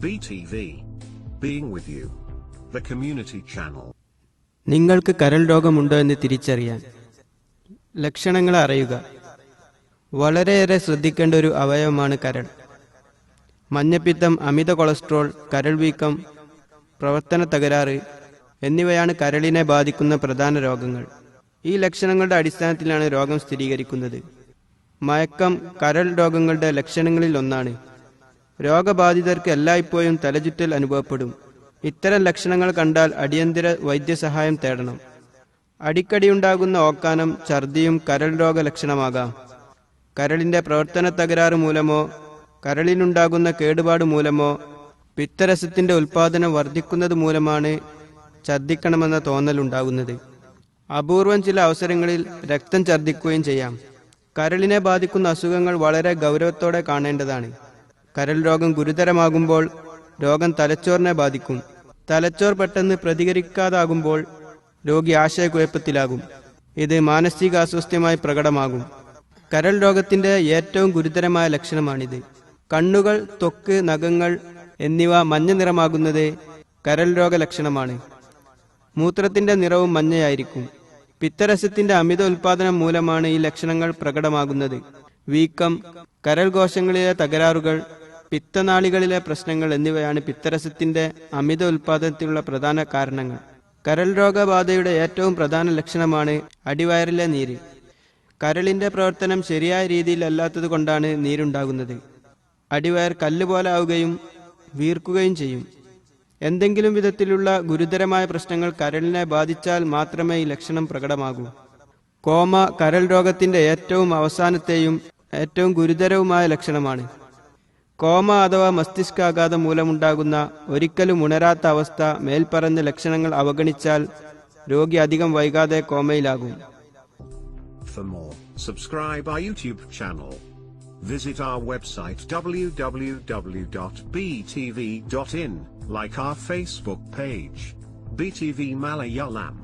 BTV. Being with you. The community channel. നിങ്ങൾക്ക് കരൾ രോഗമുണ്ടോ എന്ന് തിരിച്ചറിയാൻ ലക്ഷണങ്ങൾ അറിയുക വളരെയേറെ ശ്രദ്ധിക്കേണ്ട ഒരു അവയവമാണ് കരൾ മഞ്ഞപ്പിത്തം അമിത കൊളസ്ട്രോൾ കരൾ വീക്കം പ്രവർത്തന തകരാറ് എന്നിവയാണ് കരളിനെ ബാധിക്കുന്ന പ്രധാന രോഗങ്ങൾ ഈ ലക്ഷണങ്ങളുടെ അടിസ്ഥാനത്തിലാണ് രോഗം സ്ഥിരീകരിക്കുന്നത് മയക്കം കരൾ രോഗങ്ങളുടെ ലക്ഷണങ്ങളിൽ ഒന്നാണ് രോഗബാധിതർക്ക് എല്ലായ്പ്പോഴും തലചുറ്റൽ അനുഭവപ്പെടും. ഇത്തരം ലക്ഷണങ്ങൾ കണ്ടാൽ അടിയന്തര വൈദ്യസഹായം തേടണം. അടിക്കടിയുണ്ടാകുന്ന ഓക്കാനം ഛർദിയും കരൾ രോഗ ലക്ഷണമാകാം കരളിന്റെ പ്രവർത്തന തകരാറ് മൂലമോ കരളിനുണ്ടാകുന്ന കേടുപാട് മൂലമോ പിത്തരസത്തിന്റെ ഉൽപാദനം വർദ്ധിക്കുന്നത് മൂലമാണ് ഛർദ്ദിക്കണമെന്ന തോന്നലുണ്ടാകുന്നത് അപൂർവം ചില അവസരങ്ങളിൽ രക്തം ഛർദ്ദിക്കുകയും ചെയ്യാം. കരളിനെ ബാധിക്കുന്ന അസുഖങ്ങൾ വളരെ ഗൗരവത്തോടെ കാണേണ്ടതാണ്. കരൾ രോഗം ഗുരുതരമാകുമ്പോൾ രോഗം തലച്ചോറിനെ ബാധിക്കും. തലച്ചോർ പെട്ടെന്ന് പ്രതികരിക്കാതാകുമ്പോൾ രോഗി ആശയക്കുഴപ്പത്തിലാകും. ഇത് മാനസിക അസ്വസ്ഥമായി പ്രകടമാകും. കരൾ രോഗത്തിന്റെ ഏറ്റവും ഗുരുതരമായ ലക്ഷണമാണിത്. കണ്ണുകൾ ത്വക്ക് നഖങ്ങൾ എന്നിവ മഞ്ഞ നിറമാകുന്നത് കരൾ രോഗ ലക്ഷണമാണ്. മൂത്രത്തിന്റെ നിറവും മഞ്ഞയായിരിക്കും. പിത്തരസത്തിന്റെ അമിത ഉൽപാദനം മൂലമാണ് ഈ ലക്ഷണങ്ങൾ പ്രകടമാകുന്നത്. വീക്കം കരൾ കോശങ്ങളിലെ തകരാറുകൾ പിത്തനാളികളിലെ പ്രശ്നങ്ങൾ എന്നിവയാണ് പിത്തരസത്തിന്റെ അമിത ഉൽപാദനത്തിനുള്ള പ്രധാന കാരണങ്ങൾ. കരൾ രോഗബാധയുടെ ഏറ്റവും പ്രധാന ലക്ഷണമാണ് അടിവയറിലെ നീര്. കരളിന്റെ പ്രവർത്തനം ശരിയായ രീതിയിൽ അല്ലാത്തത് കൊണ്ടാണ് നീരുണ്ടാകുന്നത്. അടിവയർ കല്ലുപോലെ ആവുകയും വീർക്കുകയും ചെയ്യും. എന്തെങ്കിലും വിധത്തിലുള്ള ഗുരുതരമായ പ്രശ്നങ്ങൾ കരളിനെ ബാധിച്ചാൽ മാത്രമേ ഈ ലക്ഷണം പ്രകടമാകൂ. കോമ കരൾ രോഗത്തിന്റെ ഏറ്റവും അവസാനത്തെയും ഏറ്റവും ഗുരുതരവുമായ ലക്ഷണമാണ്. കോമ അഥവാ മസ്തിഷ്കാഘാതം മൂലമുണ്ടാകുന്ന ഒരിക്കലും ഉണരാത്ത അവസ്ഥ മേൽപ്പറഞ്ഞ ലക്ഷണങ്ങൾ അവഗണിച്ചാൽ രോഗി അധികം വൈകാതെ കോമയിലാകും For more, subscribe our YouTube channel. Visit our website www.btv.in, like our Facebook page. BTV Malayalam.